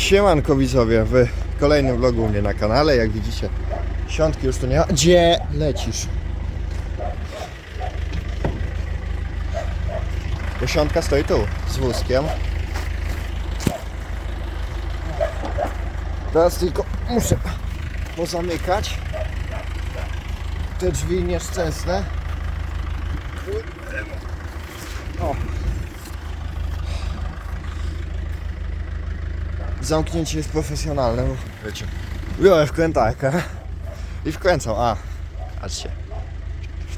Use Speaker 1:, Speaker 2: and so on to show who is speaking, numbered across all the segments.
Speaker 1: Siemanko widzowie, w kolejnym vlogu u mnie na kanale. Jak widzicie, świątki już tu nie ma. Gdzie lecisz? Dziesiątka stoi tu, z wózkiem. Teraz tylko muszę pozamykać te drzwi nieszczęsne. O. Zamknięcie jest profesjonalne, bo wiecie. Biorę wkrętarkę i wkręcam. A, patrzcie.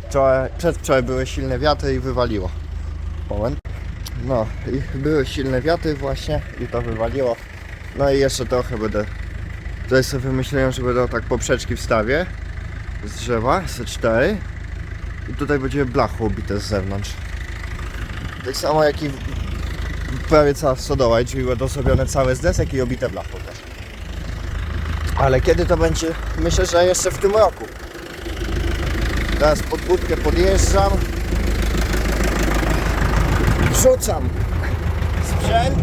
Speaker 1: Wczoraj, przedwczoraj były silne wiatry i wywaliło. Moment. No i były silne wiatry właśnie i to wywaliło. No i jeszcze trochę będę. Tutaj sobie wymyśliłem, że będę tak poprzeczki wstawię z drzewa, z 4 i tutaj będzie blacho ubite z zewnątrz. Tak samo jak i prawie cała stodoła i drzwi będą zrobione całe z desek i obite blachą też. Ale kiedy to będzie? Myślę, że jeszcze w tym roku. Teraz pod budkę podjeżdżam. Wrzucam sprzęt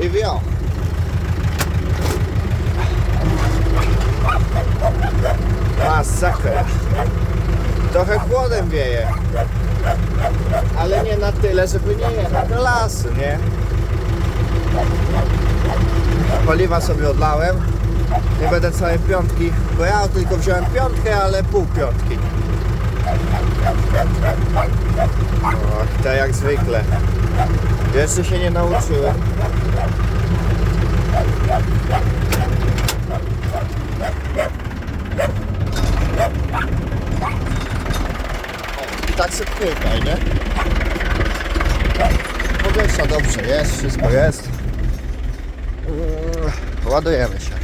Speaker 1: i wio. Masakra. Trochę chłodem wieje. Ale nie na tyle, żeby nie jechać do lasu, nie? Paliwa sobie odlałem. Nie będę całej piątki, bo ja tylko wziąłem piątkę, ale pół piątki. Och, to jak zwykle. Jeszcze się nie nauczyłem. Tak sobie pykaj, nie? Powietrza dobrze jest, wszystko jest. Yy, Ładujemy się.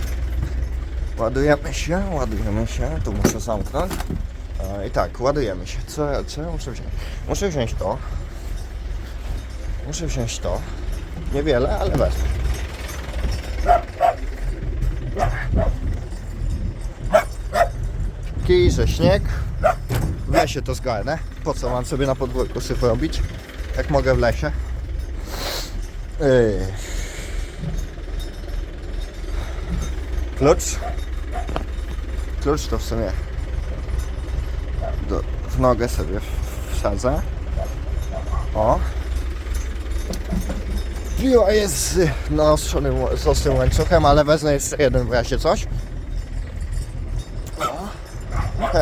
Speaker 1: Ładujemy się, ładujemy się. Tu muszę zamknąć. E, I tak, ładujemy się. Co, co ja muszę wziąć? Muszę wziąć to. Muszę wziąć to. Niewiele, ale wezmę. Kij, śnieg. W lesie to zgarnę. Po co mam sobie na podwórku syf robić? Jak mogę w lesie? Yy. Klucz. Klucz to w sumie do, w nogę sobie wsadzę. O. Piła jest z naostrzonym, z ostrym łańcuchem, ale wezmę jeszcze jeden w razie coś.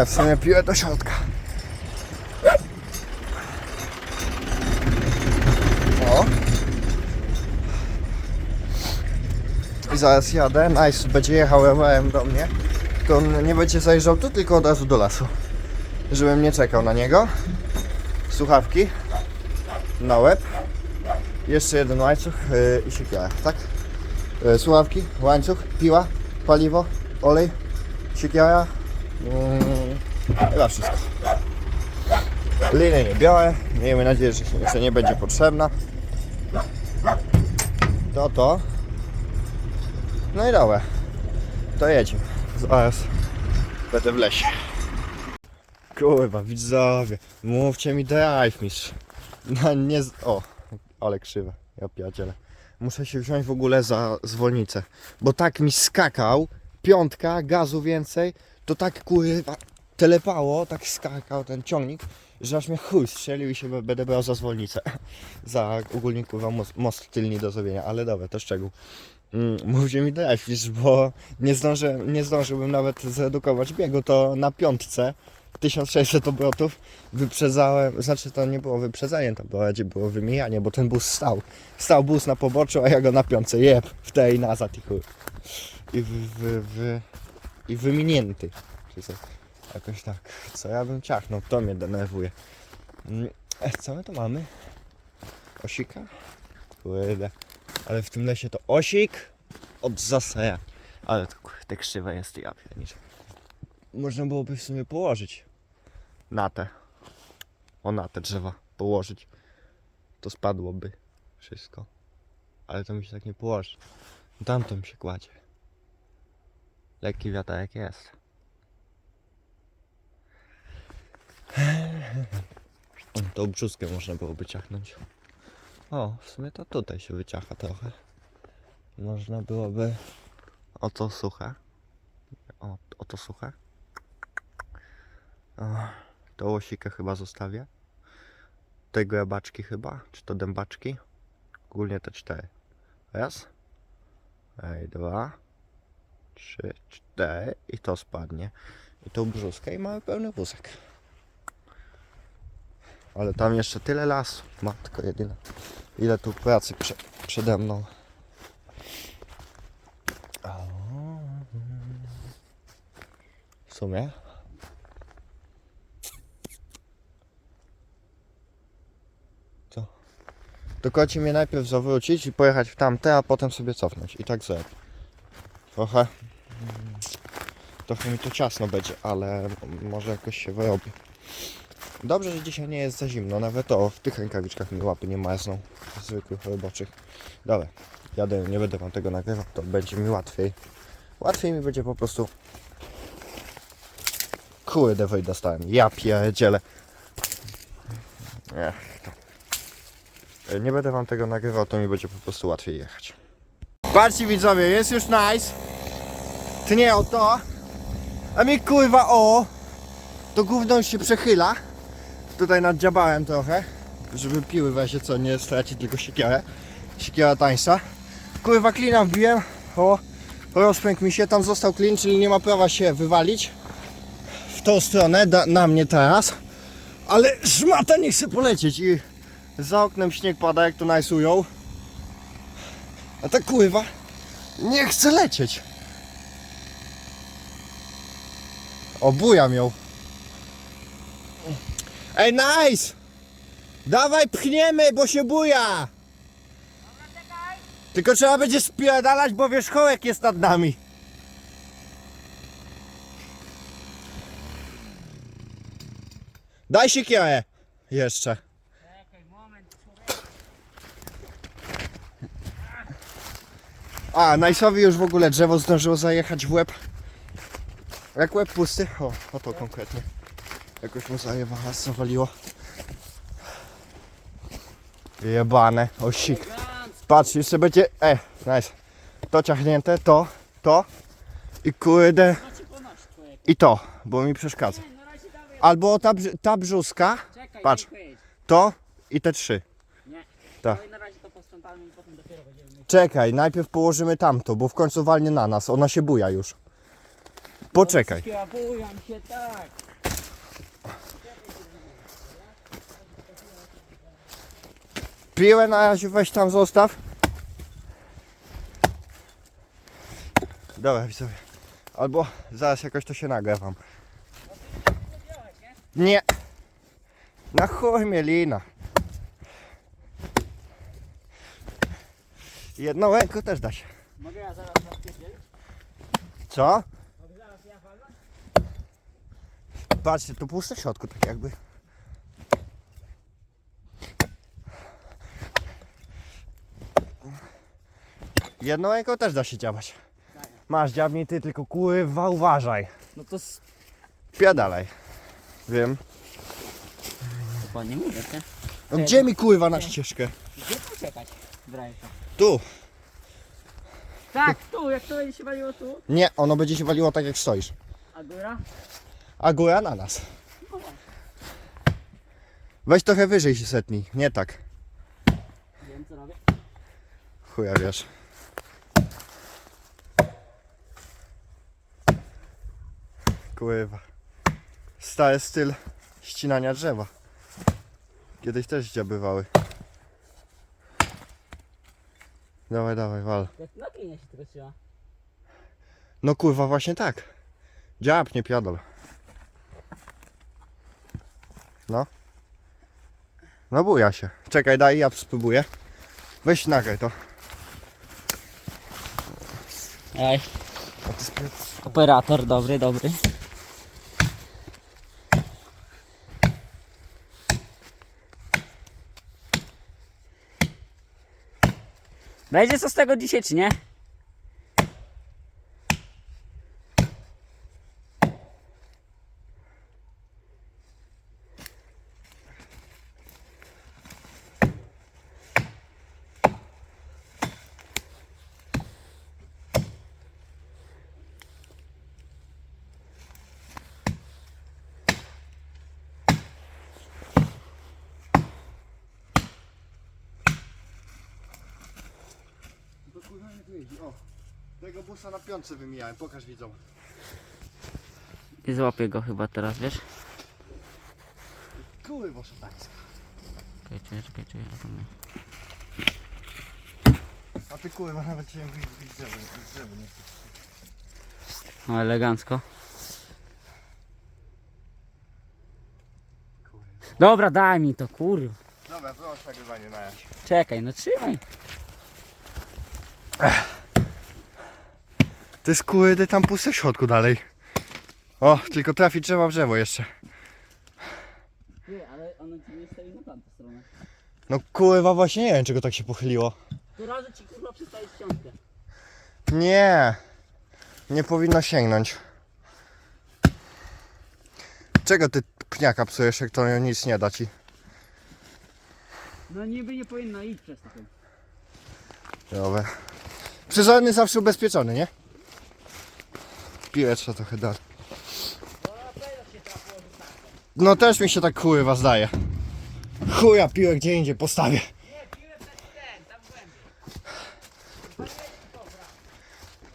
Speaker 1: W sumie piłę do środka. Zaraz jadę. Nice będzie jechał rowerem do mnie. To on nie będzie zajrzał tu, tylko od razu do lasu. Żebym nie czekał na niego. Słuchawki. Na łeb. Jeszcze jeden łańcuch yy, i siekiera, tak? Yy, słuchawki, łańcuch, piła, paliwo, olej, siekiera, Mm, Chyba wszystko. Liny nie biorę. Miejmy nadzieję, że, że nie będzie potrzebna. To to. No i dobra. To jedziemy. Zaraz będę w lesie. Kurwa, widzowie. Mówcie mi drive mistrz. No nie z... O, ale krzywe. Ja pierdzielę. Muszę się wziąć w ogóle za zwolnicę. Bo tak mi skakał. Piątka, gazu więcej to tak kurwa telepało, tak skakał ten ciągnik, że aż mnie chuj strzelił i się będę brał za zwolnicę. za ogólnie kurwa most, most tylny do zrobienia, ale dobra, to szczegół. Mm, Mówcie mi trafisz, bo nie, zdąży, nie zdążyłbym nawet zredukować biegu, to na piątce 1600 obrotów wyprzedzałem, znaczy to nie było wyprzedzenie, to bardziej było wymijanie, bo ten bus stał. Stał bus na poboczu, a ja go na piątce jeb, w tej nazad i chuj. I w, w, w, i wyminięty. Czy co? Jakoś tak. Co ja bym ciachnął? To mnie denerwuje. Mm, e, Co my tu mamy? Osika? Kurde. Ale w tym lesie to osik od zasaja. Ale to kurde krzywe jest ja pierniczę. Można byłoby w sumie położyć na te. O na te drzewa położyć. To spadłoby wszystko. Ale to mi się tak nie położy. Tamto mi się kładzie. Lekki wiaterek jest. Tą brzuskę można było wyciachnąć. O, w sumie to tutaj się wyciacha trochę. można byłoby o to suche. O, o to suche. O, to łosikę chyba zostawię. Te glebaczki chyba, czy to dębaczki? Ogólnie te cztery. Raz. Ej, dwa. Trzy, cztery. I to spadnie. I tą brzuskę i mamy pełny wózek. Ale tam jeszcze tyle lasu. Matko jedyna. Ile tu pracy prze, przede mną. W sumie. Co? Tylko ci mnie najpierw zawrócić i pojechać w tamte, a potem sobie cofnąć. I tak zrobię. Trochę. Trochę mi to ciasno będzie, ale może jakoś się wyrobi. Dobrze, że dzisiaj nie jest za zimno. Nawet o, w tych rękawiczkach mi łapy nie marzną. Zwykłych roboczych. Dobra, jadę, nie będę wam tego nagrywał, to będzie mi łatwiej. Łatwiej mi będzie po prostu... Kurde, wyjdę dostałem. Ja pierdzielę. Nie. to- Nie będę wam tego nagrywał, to mi będzie po prostu łatwiej jechać. Patrzcie widzowie, jest już nice. Ty nie o to. A mi kurwa o. To gówno się przechyla. Tutaj naddziabałem trochę. Żeby piły w razie co nie stracić tylko siekierę. Siekiera tańsza. Kurwa klina wbiłem. O, rozpękł mi się, tam został klin, czyli nie ma prawa się wywalić. W tą stronę, da, na mnie teraz. Ale szmata nie chce polecieć i za oknem śnieg pada, jak to najsują. A ta kurwa nie chce lecieć. Obujam ją. Ej, nice! Dawaj, pchniemy, bo się buja! Tylko trzeba będzie spierdalać, bo wierzchołek jest nad nami. Daj się kierę. Jeszcze. A, Najsowi już w ogóle drzewo zdążyło zajechać w łeb. Jak łeb pusty? O, o to konkretnie. Jakoś mu zajebała, zawaliło. Jebane, o sik. Patrz, jeszcze będzie, e, nice. To ciachnięte, to, to i kurde i to, bo mi przeszkadza. Albo ta, ta brzuska, Patrz. to i te trzy.
Speaker 2: Nie.
Speaker 1: Tak.
Speaker 2: I na razie to posprzątamy i potem dopiero będziemy myśleć.
Speaker 1: Czekaj, najpierw położymy tamto, bo w końcu walnie na nas, ona się buja już. Poczekaj.
Speaker 2: Bujam się tak.
Speaker 1: Piłę na razie weź tam zostaw. Dobra, widzowie. Albo zaraz jakoś to się nagrywam. Nie. Na chuj mielina. Jedną ręką też da się.
Speaker 2: Mogę ja zaraz rozpierdzielić?
Speaker 1: Co?
Speaker 2: Mogę zaraz ja walnąć?
Speaker 1: Patrzcie, tu puste w środku, tak jakby. Jedną ręką też da się działać. Masz dziabnij ty, tylko kurwa uważaj.
Speaker 2: No to s-
Speaker 1: Piadalej. Wiem.
Speaker 2: dokładnie mówię, nie?
Speaker 1: No gdzie mi kurwa na ścieżkę?
Speaker 2: Gdzie tu czekać? Brajka.
Speaker 1: Tu.
Speaker 2: Tak, tu, jak to będzie się waliło tu,
Speaker 1: Nie, ono będzie się waliło tak jak stoisz.
Speaker 2: a góra?
Speaker 1: A góra na nas.
Speaker 2: No
Speaker 1: Weź trochę wyżej się setnij. Nie tak.
Speaker 2: wiem co robię.
Speaker 1: Chuja wiesz. Kurwa. Stary styl ścinania drzewa. Kiedyś też dziabywały. Dawaj, dawaj, wal.
Speaker 2: Jak na klinie się tego trzyma.
Speaker 1: No kurwa, właśnie tak. Dziab, nie piadol. No. No buja się. Czekaj, daj, ja spróbuję. Weź nagraj to.
Speaker 2: Ej, operator, dobry, dobry. Będzie co z tego dzisiaj, czy nie?
Speaker 1: Jeździ, o. Tego busa na piątce wymijałem, pokaż widzom.
Speaker 2: I złapię go chyba teraz, wiesz?
Speaker 1: Kurwa szatańska.
Speaker 2: Czekaj, czekaj, czekaj, czekaj. a to nie.
Speaker 1: A ty kurwa nawet cię widzieć drzewo, drzewo nie.
Speaker 2: No elegancko. Dobra, daj mi to, kurwa.
Speaker 1: Dobra, wyłącz nagrywanie na jaś.
Speaker 2: Czekaj, no trzymaj.
Speaker 1: To jest kurde tam puste w środku dalej. O, tylko trafić trzeba w drzewo jeszcze.
Speaker 2: Nie, ale ono ci nie stoi na tamtą stronę.
Speaker 1: No kurwa właśnie nie wiem czego tak się pochyliło.
Speaker 2: Tu razu ci kurwa przystaje ściągę.
Speaker 1: Nie. Nie powinno sięgnąć. Czego ty pniaka psujesz, jak to nic nie da ci?
Speaker 2: No niby nie powinno iść przez to.
Speaker 1: Dobra. Przyrządny zawsze ubezpieczony, nie? Piłę trzeba trochę dać. No też mi się tak kurwa zdaje. Chuja piłę gdzie indziej postawię.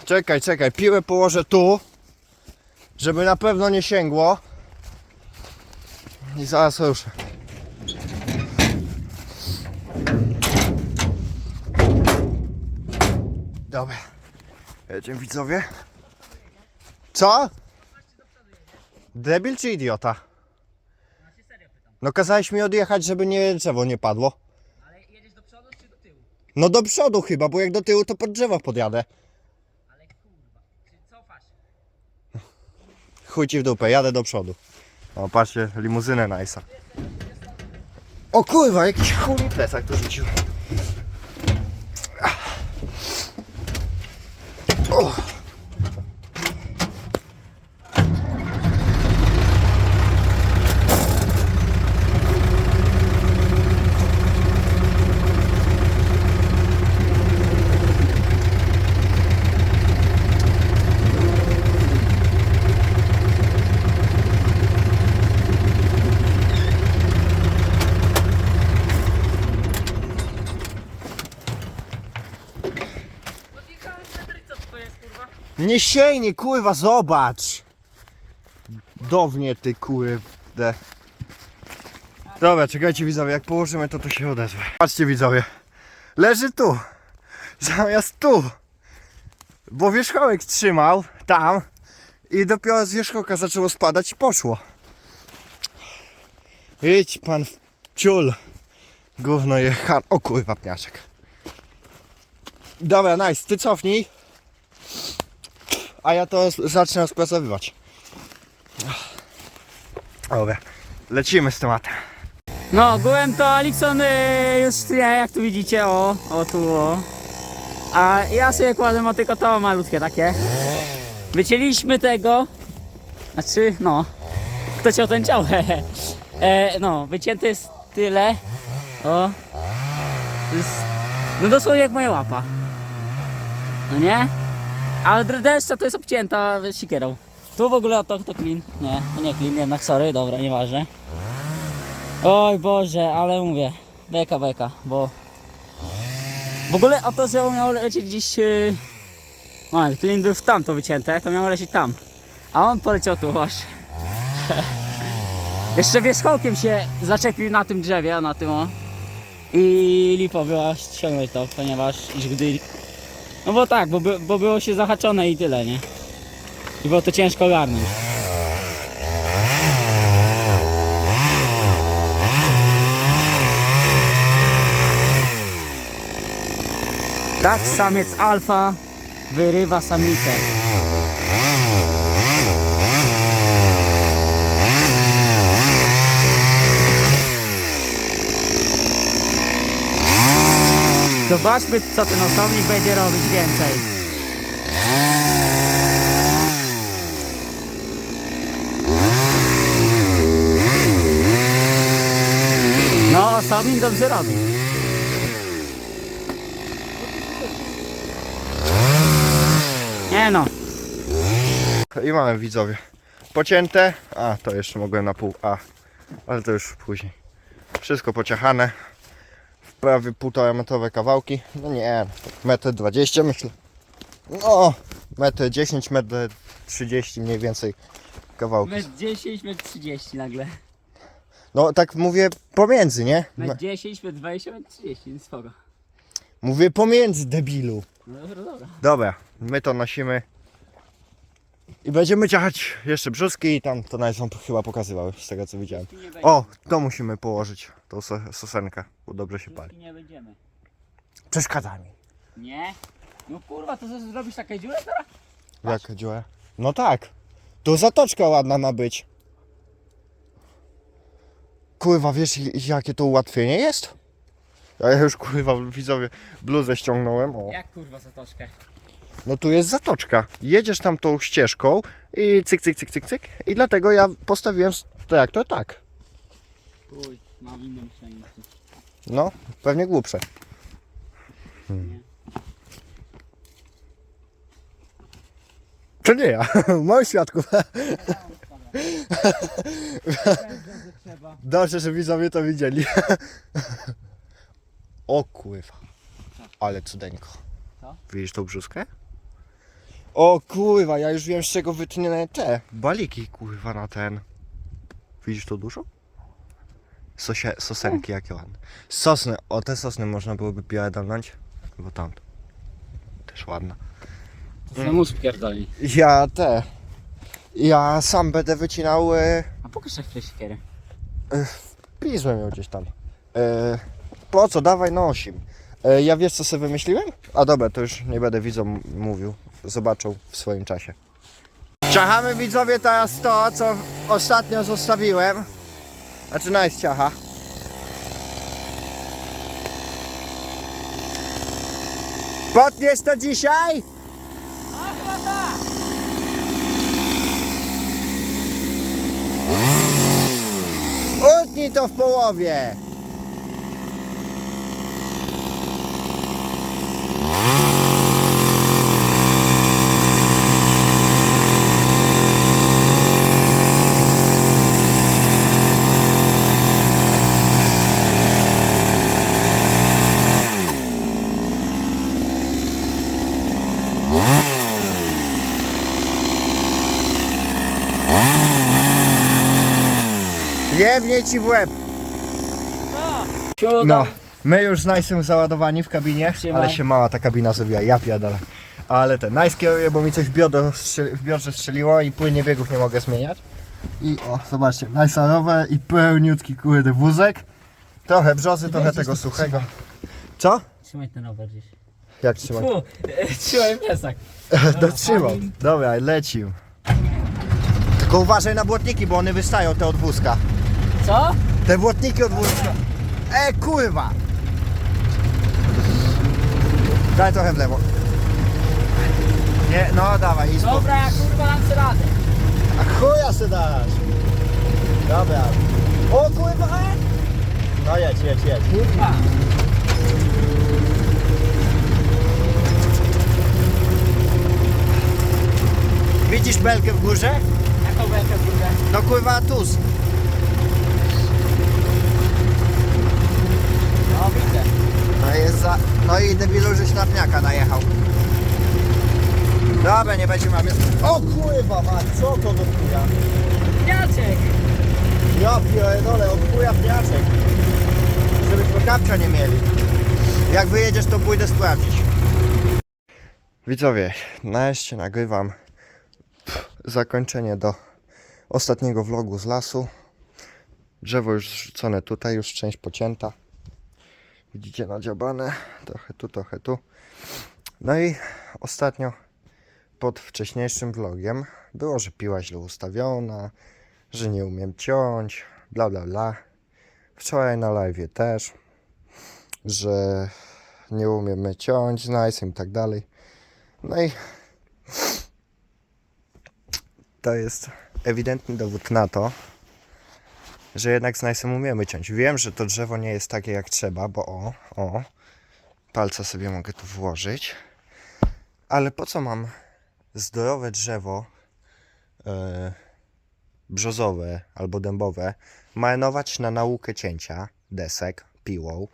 Speaker 1: Czekaj, czekaj, piłę położę tu, żeby na pewno nie sięgło. I zaraz ruszę. Dobra. Jedziemy widzowie. Co? Debil czy idiota? No kazałeś mi odjechać, żeby nie drzewo nie padło.
Speaker 2: Ale jedziesz do przodu czy do tyłu?
Speaker 1: No do przodu chyba, bo jak do tyłu to pod drzewo podjadę.
Speaker 2: Ale kurwa, czy cofasz?
Speaker 1: Chuj ci w dupę, jadę do przodu. O, patrzcie, limuzynę Nice'a. O kurwa, jakiś chuj plecak to rzucił. O. Nie siejnie, kurwa, zobacz! Downie ty, kurde. Dobra, czekajcie widzowie, jak położymy to, to się odezwę. Patrzcie widzowie, leży tu, zamiast tu. Bo wierzchołek trzymał tam i dopiero z wierzchołka zaczęło spadać i poszło. Idź pan w ciul. Gówno jechał. O kurwa, pniaczek. Dobra, nice, ty cofnij a ja to zacznę rozpracowywać. Dobra, lecimy z tematem.
Speaker 2: No, ogółem to Alikson y, już nie, jak tu widzicie, o, o tu, o. A ja sobie kładę ma tylko to malutkie takie. Wycięliśmy tego, znaczy, no, kto cię ten ciał, hehe. e, No, wycięte jest tyle, o. To jest, no dosłownie jak moja łapa. No nie? Ale deszcza to jest obcięta sikierą. Tu w ogóle to, to clean. Nie, to nie clean, jednak sorry, dobra, nieważne. Oj Boże, ale mówię, beka, beka, bo w ogóle o to, że miało lecieć gdzieś, yy... o, jak klin był w tamto wycięte, to miało lecieć tam, a on poleciał tu właśnie. Jeszcze wierzchołkiem się zaczepił na tym drzewie, na tym o. I lipo była ściągnąć to, ponieważ iż gdy... No bo tak, bo, by, bo było się zahaczone i tyle, nie? I było to ciężko ogarnąć. Tak samiec alfa wyrywa samicę. Zobaczmy co ten osobnik będzie robić więcej. No, osobnik dobrze robi. Nie no,
Speaker 1: I mamy widzowie. Pocięte. A, to jeszcze mogłem na pół. A, ale to już później. Wszystko pociachane. Prawie półtora metrowe kawałki. No nie, metr dwadzieścia myślę. No, metr 10, metr 30 mniej więcej kawałki.
Speaker 2: Metr 10, metr 30 nagle.
Speaker 1: No tak mówię pomiędzy, nie?
Speaker 2: Metr
Speaker 1: Me-
Speaker 2: 10, metr 20, metr 30, więc spoko.
Speaker 1: Mówię pomiędzy, debilu.
Speaker 2: No dobra, dobra.
Speaker 1: Dobra, my to nosimy. I będziemy ciachać jeszcze brzuski i tam to nawet wam chyba pokazywał, z tego co widziałem. O, to musimy położyć, tą so sosenkę, bo dobrze się pali.
Speaker 2: nie będziemy.
Speaker 1: Przeszkadza mi.
Speaker 2: Nie? No kurwa, to zrobisz takie dziurę teraz?
Speaker 1: Jak dziura? No tak. Tu zatoczka ładna ma być. Kurwa, wiesz jakie to ułatwienie jest? Ja już kurwa widzowie bluzę ściągnąłem. O.
Speaker 2: Jak kurwa zatoczkę?
Speaker 1: No tu jest zatoczka. Jedziesz tam tą ścieżką i cyk, cyk, cyk, cyk, cyk. I dlatego ja postawiłem s- to jak to tak.
Speaker 2: Uj, mam myślenie. ty.
Speaker 1: No, pewnie głupsze. To nie ja, mam świadków. Dobrze, że widzowie to widzieli. O kurwa. Ale cudeńko.
Speaker 2: Co?
Speaker 1: Widzisz tą brzuskę? O kurwa, ja już wiem z czego wytnę te baliki kurwa na ten. Widzisz to dużo? Sosie, sosenki jakie ładne. Sosny, o te sosny można byłoby pierdolnąć. Bo tam. Też ładna.
Speaker 2: Mu spierdoli.
Speaker 1: Ja te. Ja sam będę wycinał. E,
Speaker 2: A pokaż jak siekierę.
Speaker 1: Pisłem ją gdzieś tam. E, po co? Dawaj nosim. E, ja wiesz co sobie wymyśliłem? A dobra, to już nie będę widzom mówił. Zobaczą w swoim czasie. Ciachamy widzowie teraz to, co ostatnio zostawiłem. Znaczy nice ciacha. Potniesz to dzisiaj? Utnij to w połowie. Jebnie ci w łeb. No, my już z Nice'em załadowani w kabinie,
Speaker 2: Siema.
Speaker 1: ale się mała ta kabina zrobiła, ja pierdolę. Ale ten, Nice kieruje, bo mi coś w, strzeli- w biodrze strzeliło i płynie biegów nie mogę zmieniać. I o, zobaczcie, Nice'arowe i pełniutki kurde wózek. Trochę brzozy, trochę tego suchego. Co?
Speaker 2: Trzymaj ten rower gdzieś.
Speaker 1: Jak trzymać?
Speaker 2: Fu, e, trzymaj piesak.
Speaker 1: Dotrzymał. Dobra, lecim. Tylko uważaj na błotniki, bo one wystają te od wózka.
Speaker 2: Co?
Speaker 1: Te błotniki od wózka. E, kurwa! Daj trochę w lewo. Nie, no dawaj, i spokój.
Speaker 2: Dobra, kurwa dam sobie radę.
Speaker 1: A chuja se dasz. Dobra. O kurwa! e! No jedź, jedź, jedź.
Speaker 2: Kurwa.
Speaker 1: Widzisz belkę w górze?
Speaker 2: Jaką belkę w górę?
Speaker 1: No kurwa, tuz.
Speaker 2: No widzę.
Speaker 1: No jest za... No i debilu, żeś na pniaka najechał. Dobra, nie będzie mamy. O kurwa mać, co to do chuja?
Speaker 2: Jacek.
Speaker 1: Ja pierdolę, od chuja pniaczek. Żebyśmy kapcia nie mieli. Jak wyjedziesz, to pójdę sprawdzić. Widzowie, nareszcie nagrywam zakończenie do ostatniego vlogu z lasu. Drzewo już zrzucone tutaj, już część pocięta. Widzicie nadziabane, trochę tu, trochę tu. No i ostatnio pod wcześniejszym vlogiem było, że piła źle ustawiona, że nie umiem ciąć, bla bla bla. Wczoraj na live też, że nie umiemy ciąć z i tak dalej. No i to jest ewidentny dowód na to, że jednak z Nice'em umiemy ciąć. Wiem, że to drzewo nie jest takie jak trzeba, bo o, o, palca sobie mogę tu włożyć. Ale po co mam zdrowe drzewo e, brzozowe albo dębowe marnować na naukę cięcia desek piłą,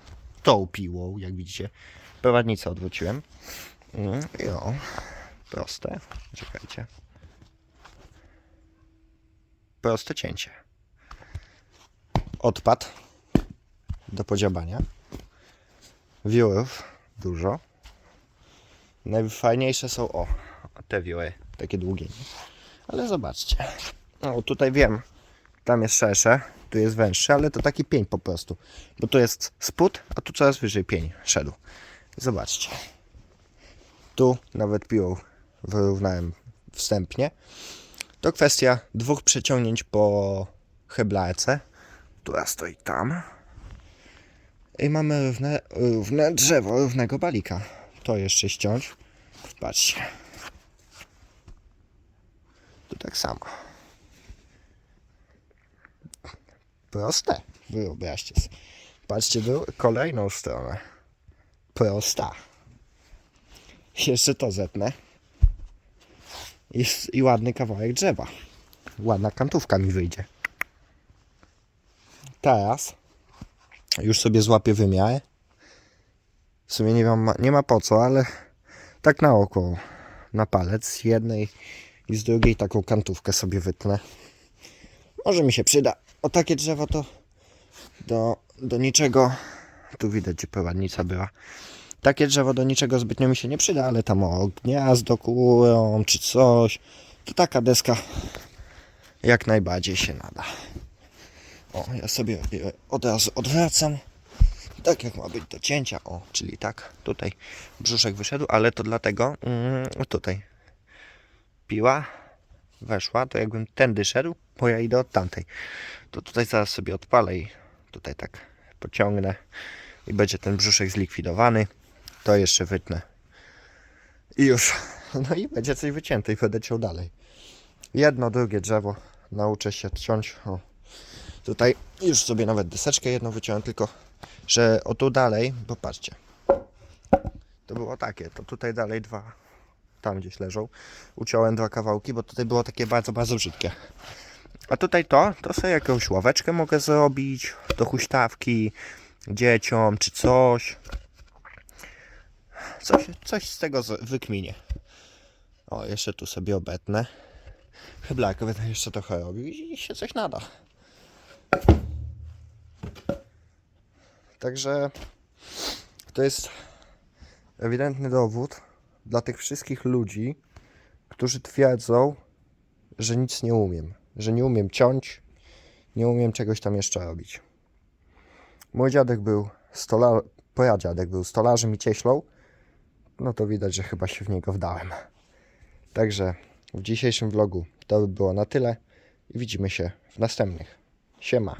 Speaker 1: tą piłą, jak widzicie. Prowadnicę odwróciłem. Mm, I o, Proste. Czekajcie. Proste cięcie. Odpad do podziabania. Wiórów dużo. Najfajniejsze są o te wióry, takie długie. nie? Ale zobaczcie. O, tutaj wiem, tam jest szersze, tu jest węższe, ale to taki pień po prostu. Bo tu jest spód, a tu coraz wyżej pień szedł. Zobaczcie. Tu nawet piłą wyrównałem wstępnie. To kwestia dwóch przeciągnięć po heblarce, która stoi tam. I mamy równe, równe drzewo, równego balika. To jeszcze ściąć. Patrzcie. Tu tak samo. Proste. Wyobraźcie sobie. Patrzcie do kolejną stronę. Prosta. Jeszcze to zetnę. I, I ładny kawałek drzewa. Ładna kantówka mi wyjdzie. Teraz już sobie złapię wymiar. W sumie nie wiem, nie ma po co, ale tak na oko, na palec z jednej i z drugiej taką kantówkę sobie wytnę. Może mi się przyda. O takie drzewo to do, do niczego. Tu widać, gdzie prowadnica była. Takie drzewo do niczego zbytnio mi się nie przyda, ale tam o gniazdo kurą czy coś, to taka deska jak najbardziej się nada. O, ja sobie je od razu odwracam. Tak jak ma być do cięcia. O, czyli tak, tutaj brzuszek wyszedł, ale to dlatego mm, tutaj piła weszła, to jakbym tędy szedł, bo ja idę od tamtej. To tutaj zaraz sobie odpalę i tutaj tak pociągnę i będzie ten brzuszek zlikwidowany. To jeszcze wytnę. I już. No i będzie coś wycięte i będę ciął dalej. Jedno, drugie drzewo nauczę się ciąć. O. Tutaj już sobie nawet deseczkę jedną wyciąłem, tylko że o tu dalej, bo patrzcie. To było takie, to tutaj dalej dwa, tam gdzieś leżą. Uciąłem dwa kawałki, bo tutaj było takie bardzo, bardzo brzydkie. A tutaj to, to sobie jakąś ławeczkę mogę zrobić do huśtawki dzieciom czy coś. Coś, coś z tego wykminie. O, jeszcze tu sobie obetnę. Chyba będę jeszcze trochę robił i się coś nada. Także to jest ewidentny dowód dla tych wszystkich ludzi, którzy twierdzą, że nic nie umiem, że nie umiem ciąć, nie umiem czegoś tam jeszcze robić. Mój dziadek był stolar, pradziadek był stolarzem i cieślą, no to widać, że chyba się w niego wdałem. Także w dzisiejszym vlogu to by było na tyle i widzimy się w następnych. Siema.